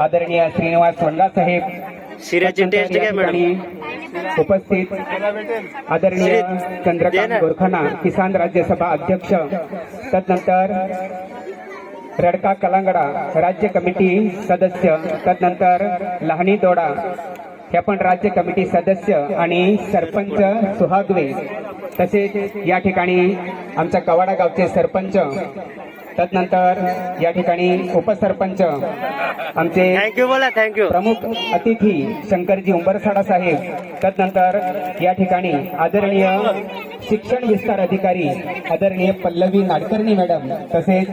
आदरणीय श्रीनिवास वनगा साहेब test madam? उपस्थित. आदरणीय चंद्रकांत गोरखाना किसान राज्यसभा अध्यक्ष. तदनंतर रडका कलांगडा राज्य कमिटी सदस्य. तदनंतर लहानी दोडा हे पण राज्य कमिटी सदस्य आणि सरपंच सुहागवे. तसेच या ठिकाणी आमच्या कवाडा गावचे सरपंच तदनंतर या ठिकाणी उपसरपंच आमचे थँक्यू बोला थँक्यू प्रमुख अतिथी शंकरजी उंबरसाडा साहेब तदनंतर या ठिकाणी आदरणीय शिक्षण विस्तार अधिकारी आदरणीय पल्लवी नाडकर्णी मॅडम तसेच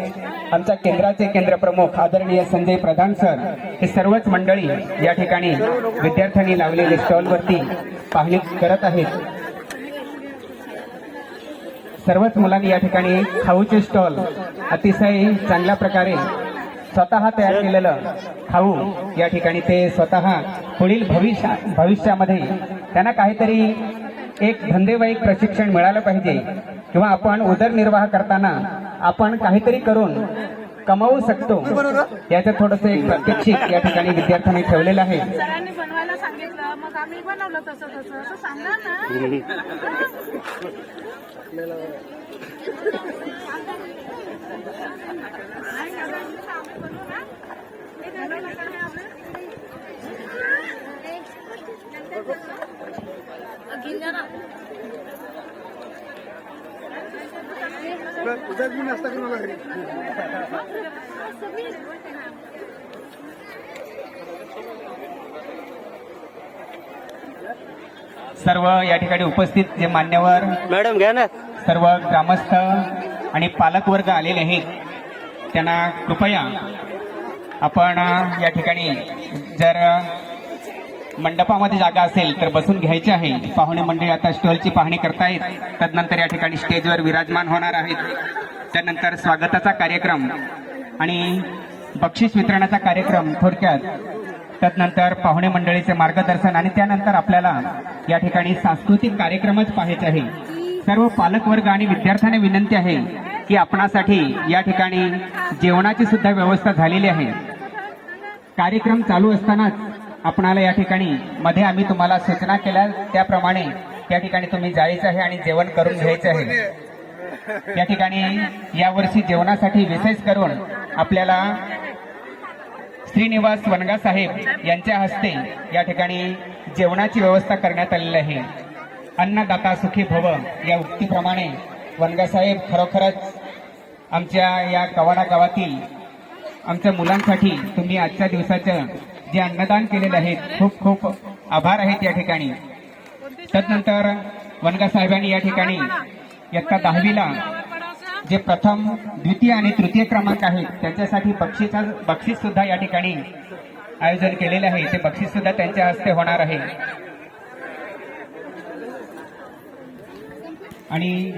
आमच्या केंद्राचे केंद्र प्रमुख आदरणीय संजय प्रधान सर हे सर्वच मंडळी या ठिकाणी विद्यार्थ्यांनी लावलेले स्टॉलवरती पाहणी करत आहेत. सर्वच मुलांनी या ठिकाणी खाऊचे स्टॉल अतिशय चांगल्या प्रकारे स्वतः तयार केलेलं खाऊ या ठिकाणी ते स्वतः पुढील भविष्य भविष्यामध्ये त्यांना काहीतरी एक धंदेवाईक प्रशिक्षण मिळालं पाहिजे किंवा आपण उदरनिर्वाह करताना आपण काहीतरी करून कमावू शकतो. याचं थोडंसं एक प्रात्यक्षिक या ठिकाणी विद्यार्थ्यांनी ठेवलेलं आहे. सरांनी बनवायला सांगितलं मग आम्ही बनवलं तसं सर्व या ठिकाणी उपस्थित जे मान्यवर मॅडम घ्या ना. सर्व ग्रामस्थ आणि पालक वर्ग आलेले आहेत त्यांना कृपया आपण या ठिकाणी जर मंडपामध्ये जागा असेल तर बसून घ्यायची आहे. पाहुणे मंडळी आता स्टॉलची पाहणी करतायत. तदनंतर या ठिकाणी स्टेजवर विराजमान होणार आहेत. त्यानंतर स्वागताचा कार्यक्रम आणि बक्षीस वितरणाचा कार्यक्रम थोडक्यात तदनंतर पाहुणे मंडळीचे मार्गदर्शन आणि त्यानंतर आपल्याला या ठिकाणी सांस्कृतिक कार्यक्रमच पाहायचे आहे. सर्व पालकवर्ग आणि विद्यार्थ्यांना विनंती आहे की आपणासाठी या ठिकाणी जेवणाची सुद्धा व्यवस्था झालेली आहे. कार्यक्रम चालू असतानाच आपणाला या ठिकाणी मध्ये आम्ही तुम्हाला सूचना केल्या. त्याप्रमाणे या ठिकाणी तुम्ही जायचं आहे आणि जेवण करून घ्यायचं आहे. या ठिकाणी यावर्षी जेवणासाठी विशेष करून आपल्याला श्रीनिवास वनगा साहेब यांच्या हस्ते या ठिकाणी जेवणाची व्यवस्था करण्यात आलेली आहे. अन्नदाता सुखी भव या उक्तीप्रमाणे वनगासाहेब खरोखरच आमच्या या कवाडा गावातील आमच्या मुलांसाठी तुम्ही आजच्या दिवसाचं जे अन्नदान केलेलं आहे खूप खूप आभार आहेत या ठिकाणी. तदनंतर वनगासाहेबांनी या ठिकाणी इयत्ता दहावीला जे प्रथम द्वितीय आणि तृतीय क्रमांक आहेत त्यांच्यासाठी बक्षीचा बक्षीस सुद्धा या ठिकाणी आयोजन केलेले आहे. ते बक्षीस सुद्धा त्यांच्या हस्ते होणार आहे. आणि